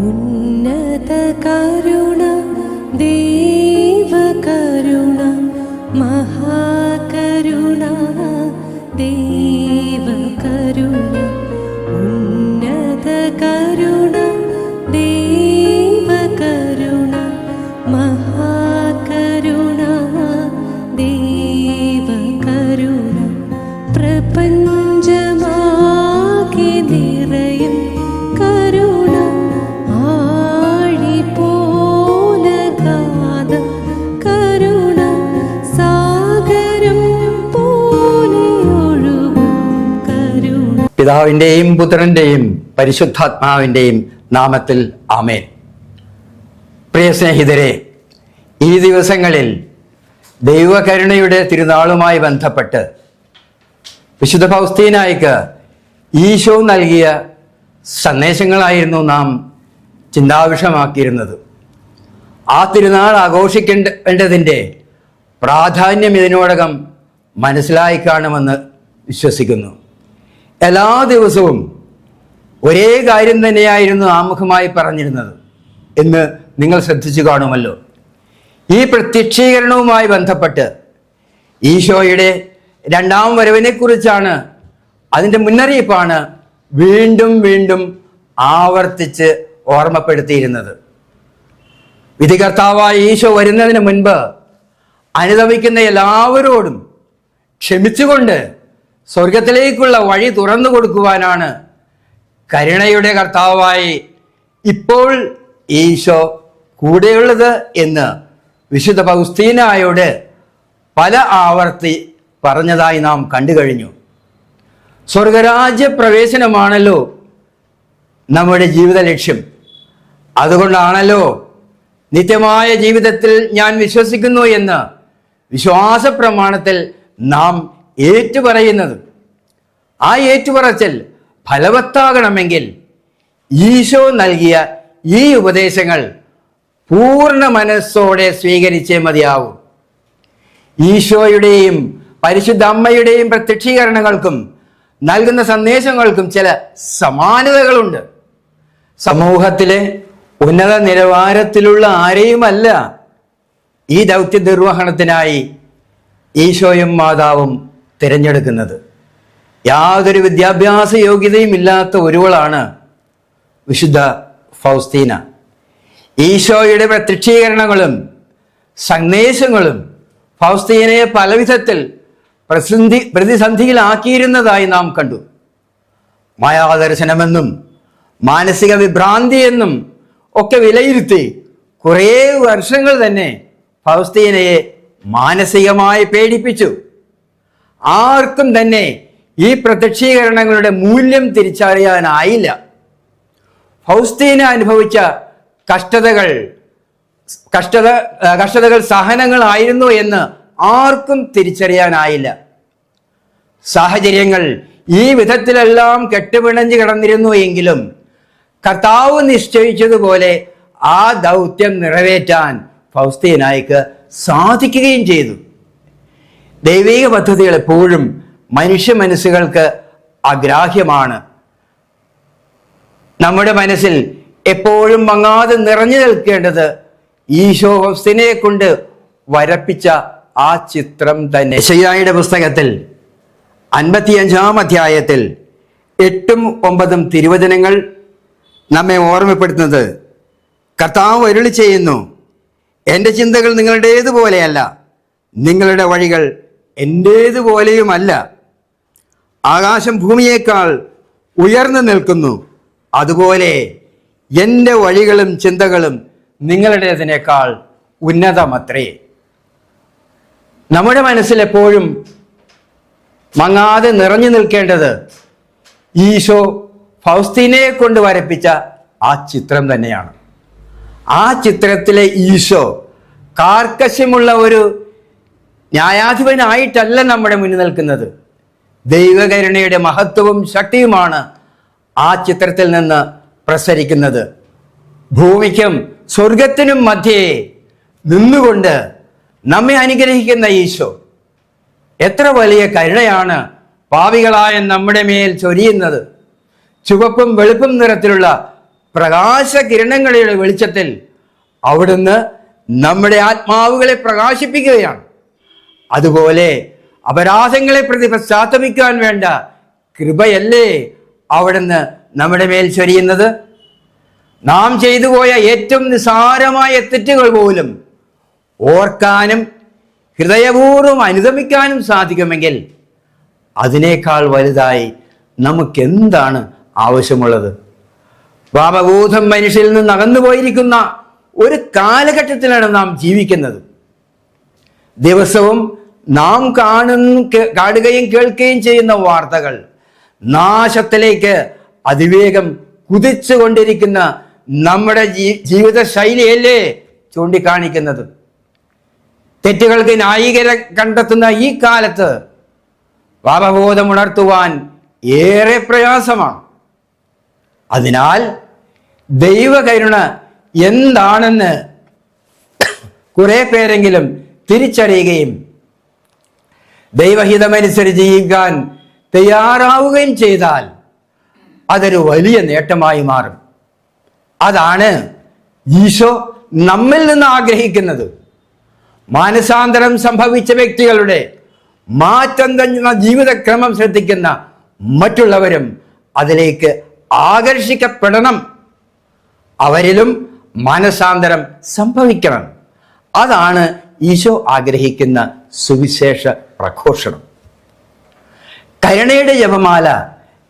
ഉന്നത കരുണ ദേവകരുണ പിതാവിന്റെയും പുത്രന്റെയും പരിശുദ്ധാത്മാവിന്റെയും നാമത്തിൽ ആമേൻ. പ്രിയ സ്നേഹിതരെ ഈ ദിവസങ്ങളിൽ ദൈവകരുണയുടെ തിരുനാളുമായി ബന്ധപ്പെട്ട് വിശുദ്ധ ഫൗസ്തീനായിക്ക് ഈശോ നൽകിയ സന്ദേശങ്ങളായിരുന്നു നാം ചിന്താവിഷമാക്കിയിരുന്നത്. ആ തിരുനാൾ ആഘോഷിക്കേണ്ടതിന്റെ പ്രാധാന്യം ഇതിനോടകം മനസ്സിലായി കാണുമെന്ന് വിശ്വസിക്കുന്നു. എല്ലാ ദിവസവും ഒരേ കാര്യം തന്നെയായിരുന്നു ആമുഖമായി പറഞ്ഞിരുന്നത്. എന്ന് നിങ്ങൾ ശ്രദ്ധിച്ചു കാണുമല്ലോ. ഈ പ്രത്യക്ഷീകരണവുമായി ബന്ധപ്പെട്ട് ഈശോയുടെ രണ്ടാം വരവിനെക്കുറിച്ചാണ് അതിന്റെ മുന്നറിയിപ്പാണ് വീണ്ടും വീണ്ടും ആവർത്തിച്ച് ഓർമ്മപ്പെടുത്തിയിരുന്നത്. വിധികർത്താവായ ഈശോ വരുന്നതിന് മുൻപ് അനുദവിക്കുന്ന എല്ലാവരോടും ക്ഷമിച്ചുകൊണ്ട് സ്വർഗത്തിലേക്കുള്ള വഴി തുറന്നു കൊടുക്കുവാനാണ് കരുണയുടെ കർത്താവായി ഇപ്പോൾ ഈശോ കൂടെയുള്ളത് എന്ന് വിശുദ്ധ പൗസ്തീനായോട് പല ആവർത്തി പറഞ്ഞതായി നാം കണ്ടു കഴിഞ്ഞു. സ്വർഗരാജ്യ പ്രവേശനമാണല്ലോ നമ്മുടെ ജീവിത ലക്ഷ്യം. അതുകൊണ്ടാണല്ലോ നിത്യമായ ജീവിതത്തിൽ ഞാൻ വിശ്വസിക്കുന്നു എന്ന് വിശ്വാസ പ്രമാണത്തിൽ നാം ഏറ്റുപറയുന്നത്. ആ ഏറ്റുപറച്ചൽ ഫലവത്താകണമെങ്കിൽ ഈശോ നൽകിയ ഈ ഉപദേശങ്ങൾ പൂർണ മനസ്സോടെ സ്വീകരിച്ചേ മതിയാവും. ഈശോയുടെയും പരിശുദ്ധ അമ്മയുടെയും പ്രത്യക്ഷീകരണങ്ങൾക്കും നൽകുന്ന സന്ദേശങ്ങൾക്കും ചില സമാനതകളുണ്ട്. സമൂഹത്തിലെ ഉന്നത നിലവാരത്തിലുള്ള ആരെയുമല്ല ഈ ദൗത്യ നിർവഹണത്തിനായി ഈശോയും മാതാവും തിരഞ്ഞെടുക്കുന്നത്. യാതൊരു വിദ്യാഭ്യാസ യോഗ്യതയും ഇല്ലാത്ത ഒരുവളാണ് വിശുദ്ധ ഫൗസ്തീന. ഈശോയുടെ പ്രത്യക്ഷീകരണങ്ങളും സന്ദേശങ്ങളും ഫൗസ്തീനയെ പലവിധത്തിൽ പ്രതിസന്ധി പ്രതിസന്ധിയിലാക്കിയിരുന്നതായി നാം കണ്ടു. മായാദർശനമെന്നും മാനസിക വിഭ്രാന്തി എന്നും ഒക്കെ വിലയിരുത്തി കുറേ വർഷങ്ങൾ തന്നെ ഫൗസ്തീനയെ മാനസികമായി പേടിപ്പിച്ചു. ആർക്കും തന്നെ ഈ പ്രത്യക്ഷീകരണങ്ങളുടെ മൂല്യം തിരിച്ചറിയാനായില്ല. ഫൗസ്തീന അനുഭവിച്ച കഷ്ടതകൾ കഷ്ടത കഷ്ടതകൾ സഹനങ്ങളായിരുന്നു എന്ന് ആർക്കും തിരിച്ചറിയാനായില്ല. സാഹചര്യങ്ങൾ ഈ വിധത്തിലെല്ലാം കെട്ടുപിണഞ്ഞു കിടന്നിരുന്നു എങ്കിലും കർത്താവ് നിശ്ചയിച്ചതുപോലെ ആ ദൗത്യം നിറവേറ്റാൻ ഫൗസ്തീനായിക്ക് സാധിക്കുകയും ചെയ്തു. ദൈവിക പദ്ധതികൾ എപ്പോഴും മനുഷ്യ മനസ്സുകൾക്ക് അഗ്രാഹ്യമാണ് നമ്മുടെ മനസ്സിൽ എപ്പോഴും മങ്ങാതെ നിറഞ്ഞു നിൽക്കേണ്ടത് ഈശോ ഹോസ്തിനെ കൊണ്ട് വരപ്പിച്ച ആ ചിത്രം തന്നെ. ശൈതായുടെ പുസ്തകത്തിൽ അൻപത്തിയഞ്ചാം അധ്യായത്തിൽ എട്ടും ഒമ്പതും തിരുവചനങ്ങൾ നമ്മെ ഓർമ്മപ്പെടുത്തുന്നത്. കർത്താവ് അരുളി ചെയ്യുന്നു എന്റെ ചിന്തകൾ നിങ്ങളുടേതുപോലെയല്ല നിങ്ങളുടെ വഴികൾ എന്റേതുപോലെയുമല്ല ആകാശം ഭൂമിയേക്കാൾ ഉയർന്നു നിൽക്കുന്നു. അതുപോലെ എന്റെ വഴികളും ചിന്തകളും നിങ്ങളുടേതിനേക്കാൾ ഉന്നതമത്രേ. നമ്മുടെ മനസ്സിൽ എപ്പോഴും മങ്ങാതെ നിറഞ്ഞു നിൽക്കേണ്ടത് ഈശോ ഫൗസ്തീനെ കൊണ്ട് വരപ്പിച്ച ആ ചിത്രം തന്നെയാണ്. ആ ചിത്രത്തിലെ ഈശോ കാർക്കശ്യമുള്ള ഒരു ന്യായാധിപനായിട്ടല്ല നമ്മുടെ മുന്നിൽ നിൽക്കുന്നത്. ദൈവകരുണയുടെ മഹത്വവും ശക്തിയുമാണ് ആ ചിത്രത്തിൽ നിന്ന് പ്രസരിക്കുന്നത്. ഭൂമിക്കും സ്വർഗത്തിനും മധ്യേ നിന്നുകൊണ്ട് നമ്മെ അനുഗ്രഹിക്കുന്ന ഈശോ എത്ര വലിയ കരുണയാണ് പാവികളായ നമ്മുടെ മേൽ ചൊരിയുന്നത്. ചുവപ്പും വെളുപ്പും നിറത്തിലുള്ള പ്രകാശ കിരണങ്ങളുടെ വെളിച്ചത്തിൽ അവിടുന്ന് നമ്മുടെ ആത്മാവുകളെ പ്രകാശിപ്പിക്കുകയാണ്. അതുപോലെ അപരാധങ്ങളെ പ്രതി പശ്ചാത്തപിക്കാൻ വേണ്ട കൃപയല്ലേ അവിടുന്ന് നമ്മുടെ മേൽ ചൊരിയുന്നത്? നാം ചെയ്തു പോയ ഏറ്റവും നിസാരമായ തെറ്റുകൾ പോലും ഓർക്കാനും ഹൃദയപൂർവം അനുഗമിക്കാനും സാധിക്കുമെങ്കിൽ അതിനേക്കാൾ വലുതായി നമുക്കെന്താണ് ആവശ്യമുള്ളത്? പാപബോധം മനുഷ്യരിൽ നിന്ന് അകന്നു പോയിരിക്കുന്ന ഒരു കാലഘട്ടത്തിലാണ് നാം ജീവിക്കുന്നത്. ദിവസവും നാം കാണുന്ന കേ- കാണുകയും കേൾക്കുകയും ചെയ്യുന്ന വാർത്തകൾ. നാശത്തിലേക്ക് അതിവേഗം കുതിച്ചുകൊണ്ടിരിക്കുന്ന നമ്മുടെ ജീവിത ശൈലിയല്ലേ ചൂണ്ടിക്കാണിക്കുന്നത്. തെറ്റുകൾക്ക് ന്യായീകര കണ്ടെത്തുന്ന ഈ കാലത്ത് പാപബോധം ഉണർത്തുവാൻ ഏറെ പ്രയാസമാണ്. അതിനാൽ ദൈവകരുണ എന്താണെന്ന് കുറെ പേരെങ്കിലും തിരിച്ചറിയുകയും ദൈവഹിതമനുസരിച്ച് ജീവിക്കാൻ തയ്യാറാവുകയും ചെയ്താൽ അതൊരു വലിയ നേട്ടമായി മാറും. അതാണ് ഈശോ നമ്മിൽ നിന്ന് ആഗ്രഹിക്കുന്നത്. മാനസാന്തരം സംഭവിച്ച വ്യക്തികളുടെ മാറ്റം തന്ന ജീവിതക്രമം ശ്രദ്ധിക്കുന്ന മറ്റുള്ളവരും അതിലേക്ക് ആകർഷിക്കപ്പെടണം. അവരിലും മാനസാന്തരം സംഭവിക്കണം. അതാണ് ഈശോ ആഗ്രഹിക്കുന്ന സുവിശേഷ പ്രഘോഷണം. കരുണയുടെ ജപമാല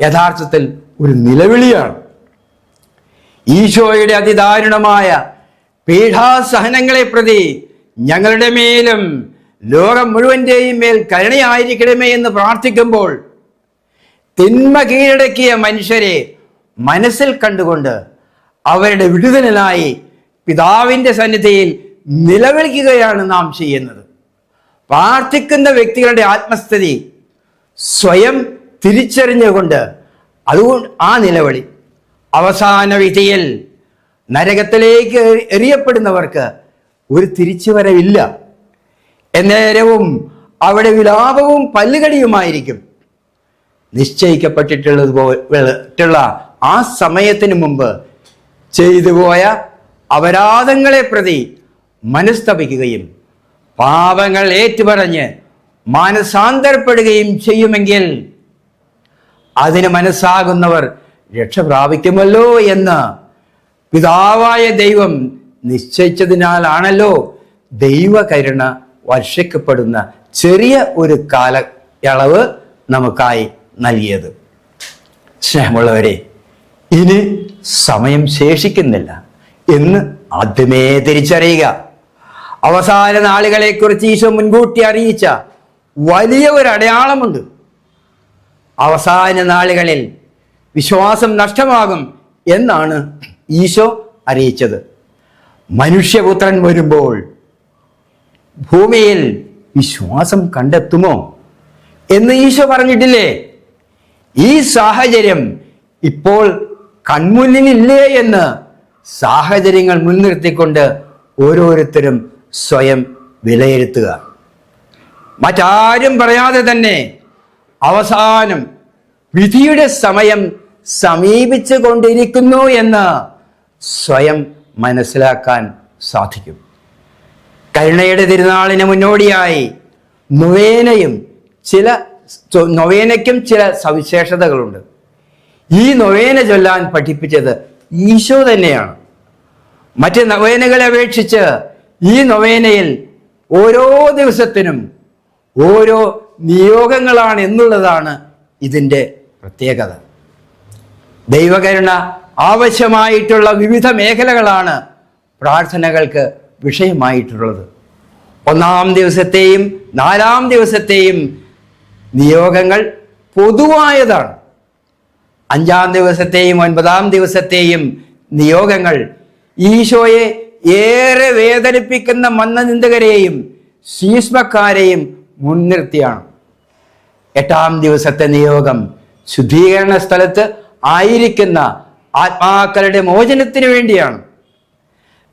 യഥാർത്ഥത്തിൽ ഒരു നിലവിളിയാണ്. ഈശോയുടെ അതിദാരുണമായ പീഠാസഹനങ്ങളെ പ്രതി ഞങ്ങളുടെ മേലും ലോകം മുഴുവന്റെയും മേൽ കരുണയായിരിക്കണമേ എന്ന് പ്രാർത്ഥിക്കുമ്പോൾ തിന്മ കീഴടക്കിയ മനുഷ്യരെ മനസ്സിൽ കണ്ടുകൊണ്ട് അവരുടെ വിടുതലിനായി പിതാവിന്റെ സന്നിധിയിൽ നിലവിളിക്കുകയാണ് നാം ചെയ്യുന്നത്. പ്രാർത്ഥിക്കുന്ന വ്യക്തികളുടെ ആത്മസ്ഥിതി സ്വയം തിരിച്ചറിഞ്ഞുകൊണ്ട് അതുകൊണ്ട് ആ നിലവിളി. അവസാന വിധിയിൽ നരകത്തിലേക്ക് എറിയപ്പെടുന്നവർക്ക് ഒരു തിരിച്ചുവരവില്ല. എന്നേരവും അവിടെ വിലാപവും പല്ലുകടിയുമായിരിക്കും നിശ്ചയിക്കപ്പെട്ടിട്ടുള്ളതുപോലുള്ള ആ സമയത്തിന് മുമ്പ് ചെയ്തുപോയ അപരാധങ്ങളെ പ്രതി മനസ്തപിക്കുകയും പാപങ്ങൾ ഏറ്റുപറഞ്ഞ് മാനസാന്തരപ്പെടുകയും ചെയ്യുമെങ്കിൽ അതിന് മനസ്സാകുന്നവർ രക്ഷ പ്രാപിക്കുമല്ലോ എന്ന് പിതാവായ ദൈവം നിശ്ചയിച്ചതിനാലാണല്ലോ ദൈവകരുണ വർഷിക്കപ്പെടുന്ന ചെറിയ ഒരു കാലയളവ് നമുക്കായി നൽകിയത്. സ്നേഹമുള്ളവരെ ഇനി സമയം ശേഷിക്കുന്നില്ല. എന്ന് ആദ്യമേ തിരിച്ചറിയുക. അവസാന നാളുകളെക്കുറിച്ച് ഈശോ മുൻകൂട്ടി അറിയിച്ച വലിയ ഒരു അടയാളമുണ്ട്. അവസാന നാളുകളിൽ വിശ്വാസം നഷ്ടമാകും എന്നാണ് ഈശോ അറിയിച്ചത്. മനുഷ്യപുത്രൻ വരുമ്പോൾ ഭൂമിയിൽ വിശ്വാസം കണ്ടെത്തുമോ എന്ന് ഈശോ പറഞ്ഞിട്ടില്ലേ? ഈ സാഹചര്യം ഇപ്പോൾ കൺമുന്നിലില്ലേ എന്ന് സാഹചര്യങ്ങൾ മുൻനിർത്തിക്കൊണ്ട് ഓരോരുത്തരും സ്വയം വിലയിരുത്തുക. മറ്റാരും പറയാതെ തന്നെ അവസാനം വിധിയുടെ സമയം സമീപിച്ചു കൊണ്ടിരിക്കുന്നു എന്ന് സ്വയം മനസ്സിലാക്കാൻ സാധിക്കും. കരുണയുടെ തിരുനാളിന് മുന്നോടിയായി നൊവേനയും ചില നൊവേനയ്ക്കും ചില സവിശേഷതകളുണ്ട്. ഈ നൊവേന ചൊല്ലാൻ പഠിപ്പിച്ചത് ഈശോ തന്നെയാണ്. മറ്റ് നൊവേനകളെ അപേക്ഷിച്ച് ഈ നൊവേനയിൽ ഓരോ ദിവസത്തിനും ഓരോ നിയോഗങ്ങളാണ് എന്നുള്ളതാണ് ഇതിന്റെ പ്രത്യേകത. ദൈവകരുണ ആവശ്യമായിട്ടുള്ള വിവിധ മേഖലകളാണ് പ്രാർത്ഥനകൾക്ക് വിഷയമായിട്ടുള്ളത്. ഒന്നാം ദിവസത്തെയും നാലാം ദിവസത്തെയും നിയോഗങ്ങൾ പൊതുവായതാണ്. അഞ്ചാം ദിവസത്തെയും ഒൻപതാം ദിവസത്തെയും നിയോഗങ്ങൾ ഈശോയെ ഏറെ വേദനിപ്പിക്കുന്ന മന്ദനിന്ദകരെയും ശീഷ്മക്കാരെയും മുൻനിർത്തിയാണ്. എട്ടാം ദിവസത്തെ നിയോഗം ശുദ്ധീകരണ സ്ഥലത്ത് ആയിരിക്കുന്ന ആത്മാക്കളുടെ മോചനത്തിന് വേണ്ടിയാണ്.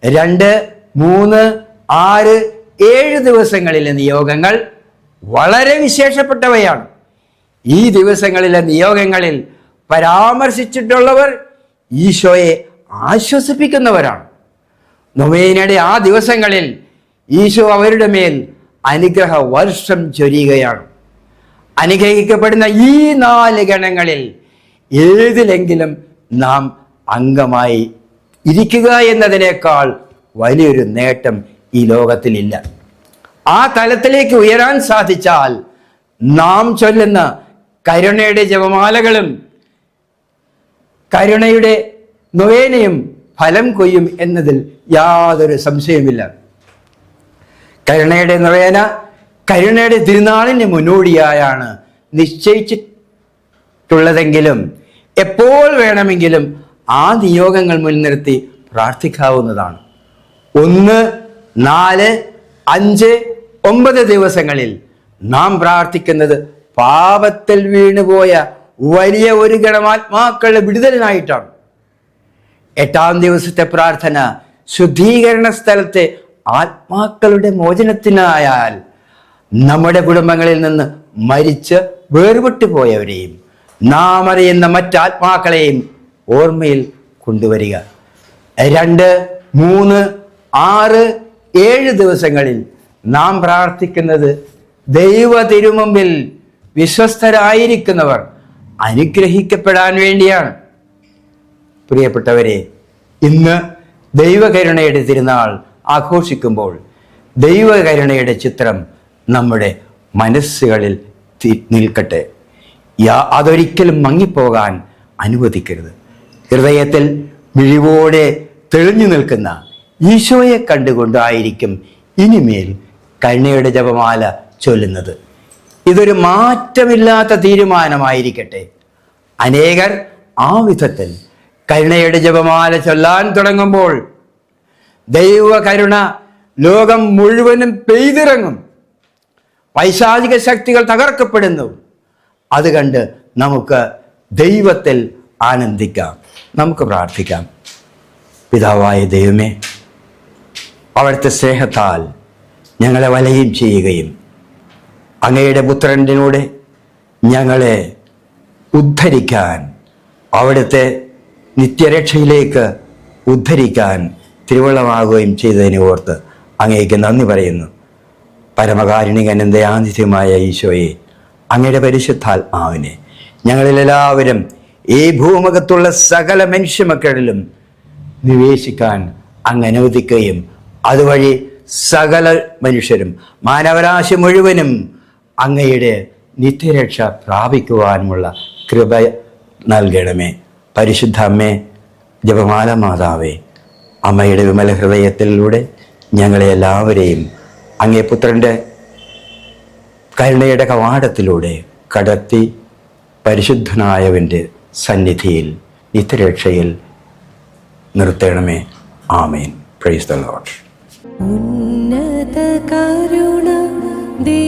രണ്ട് മൂന്ന് ആറ് ഏഴ് ദിവസങ്ങളിലെ നിയോഗങ്ങൾ വളരെ വിശേഷപ്പെട്ടവയാണ്. ഈ ദിവസങ്ങളിലെ നിയോഗങ്ങളിൽ പരാമർശിച്ചിട്ടുള്ളവർ ഈശോയെ ആശ്വസിപ്പിക്കുന്നവരാണ്. നൊവേനയുടെ ആ ദിവസങ്ങളിൽ ഈശോ അവരുടെ മേൽ അനുഗ്രഹ വർഷം ചൊരിയുകയാണ്. അനുഗ്രഹിക്കപ്പെടുന്ന ഈ നാല് ഗണങ്ങളിൽ ഏതിലെങ്കിലും നാം അംഗമായി ഇരിക്കുക എന്നതിനേക്കാൾ വലിയൊരു നേട്ടം ഈ ലോകത്തിലില്ല. ആ തലത്തിലേക്ക് ഉയരാൻ സാധിച്ചാൽ നാം ചൊല്ലുന്ന കരുണയുടെ ജപമാലകളും കരുണയുടെ നൊവേനയും ഫലം കൊയ്യും എന്നതിൽ യാതൊരു സംശയമില്ല കരുണയുടെ നിറയന കരുണയുടെ തിരുനാളിന് മുന്നോടിയായാണ് നിശ്ചയിച്ചിട്ടുള്ളതെങ്കിലും എപ്പോൾ വേണമെങ്കിലും ആ നിയോഗങ്ങൾ മുൻനിർത്തി പ്രാർത്ഥിക്കാവുന്നതാണ്. ഒന്ന് നാല് അഞ്ച് ഒമ്പത് ദിവസങ്ങളിൽ നാം പ്രാർത്ഥിക്കുന്നത് പാപത്തിൽ വീണുപോയ വലിയ ഒരു ഗണമാത്മാക്കളുടെ വിടുതലിനായിട്ടാണ്. എട്ടാം ദിവസത്തെ പ്രാർത്ഥന ശുദ്ധീകരണ സ്ഥലത്തെ ആത്മാക്കളുടെ മോചനത്തിനായാൽ നമ്മുടെ കുടുംബങ്ങളിൽ നിന്ന് മരിച്ച് വേർപെട്ടു പോയവരെയും നാം അറിയുന്ന മറ്റാത്മാക്കളെയും ഓർമ്മയിൽ കൊണ്ടുവരിക. രണ്ട് മൂന്ന് ആറ് ഏഴ് ദിവസങ്ങളിൽ നാം പ്രാർത്ഥിക്കുന്നത് ദൈവ തിരുമുമ്പിൽ വിശ്വസ്തരായിരിക്കുന്നവർ അനുഗ്രഹിക്കപ്പെടാൻ വേണ്ടിയാണ്. പ്രിയപ്പെട്ടവരെ ഇന്ന് ദൈവകരുണയുടെ തിരുനാൾ ആഘോഷിക്കുമ്പോൾ ദൈവകരുണയുടെ ചിത്രം നമ്മുടെ മനസ്സുകളിൽ നിൽക്കട്ടെ. അതൊരിക്കലും മങ്ങിപ്പോകാൻ അനുവദിക്കരുത്. ഹൃദയത്തിൽ മിഴിവോടെ തെളിഞ്ഞു നിൽക്കുന്ന ഈശോയെ കണ്ടുകൊണ്ടായിരിക്കും ഇനിമേൽ കരുണയുടെ ജപമാല ചൊല്ലുന്നത്. ഇതൊരു മാറ്റമില്ലാത്ത തീരുമാനമായിരിക്കട്ടെ. അനേകർ ആ വിധത്തിൽ കരുണയുടെ ജപമാല ചൊല്ലാൻ തുടങ്ങുമ്പോൾ ദൈവ കരുണ ലോകം മുഴുവനും പെയ്തിറങ്ങും. പൈശാചിക ശക്തികൾ തകർക്കപ്പെടുന്നു. അത് കണ്ട് നമുക്ക് ദൈവത്തിൽ ആനന്ദിക്കാം. നമുക്ക് പ്രാർത്ഥിക്കാം. പിതാവായ ദൈവമേ അവിടുത്തെ സ്നേഹത്താൽ ഞങ്ങളെ വലയും ചെയ്യുകയും അങ്ങയുടെ പുത്രന്റെ ഞങ്ങളെ ഉദ്ധരിക്കാൻ അവിടുത്തെ നിത്യരക്ഷയിലേക്ക് ഉദ്ധരിക്കാൻ തിരുവള്ളമാകുകയും ചെയ്തതിനെ ഓർത്ത് അങ്ങേക്ക് നന്ദി പറയുന്നു. പരമകാരുണികനും ദയാനിധ്യമായ ഈശോയെ അങ്ങയുടെ പരിശുദ്ധാത്മാവിനെ ഞങ്ങളിലെല്ലാവരും ഈ ഭൂമുഖത്തുള്ള സകല മനുഷ്യമക്കളിലും നിവേശിക്കാൻ അങ്ങ് അനുവദിക്കുകയും അതുവഴി സകല മനുഷ്യരും മാനവരാശി മുഴുവനും അങ്ങയുടെ നിത്യരക്ഷ പ്രാപിക്കുവാനുമുള്ള കൃപ നൽകണമേ. പരിശുദ്ധ അമ്മേ ജപമാല മാതാവേ അമ്മയുടെ വിമല ഹൃദയത്തിലൂടെ ഞങ്ങളെ എല്ലാവരെയും അങ്ങേ പുത്രന്റെ കരുണയുടെ കവാടത്തിലൂടെ കടത്തി പരിശുദ്ധനായവന്റെ സന്നിധിയിൽ നിത്യരക്ഷയിൽ നിർത്തണമേ. ആമേൻ. പ്രൈസ് ദ ലോഡ് ഉന്നത കരുണ ദേ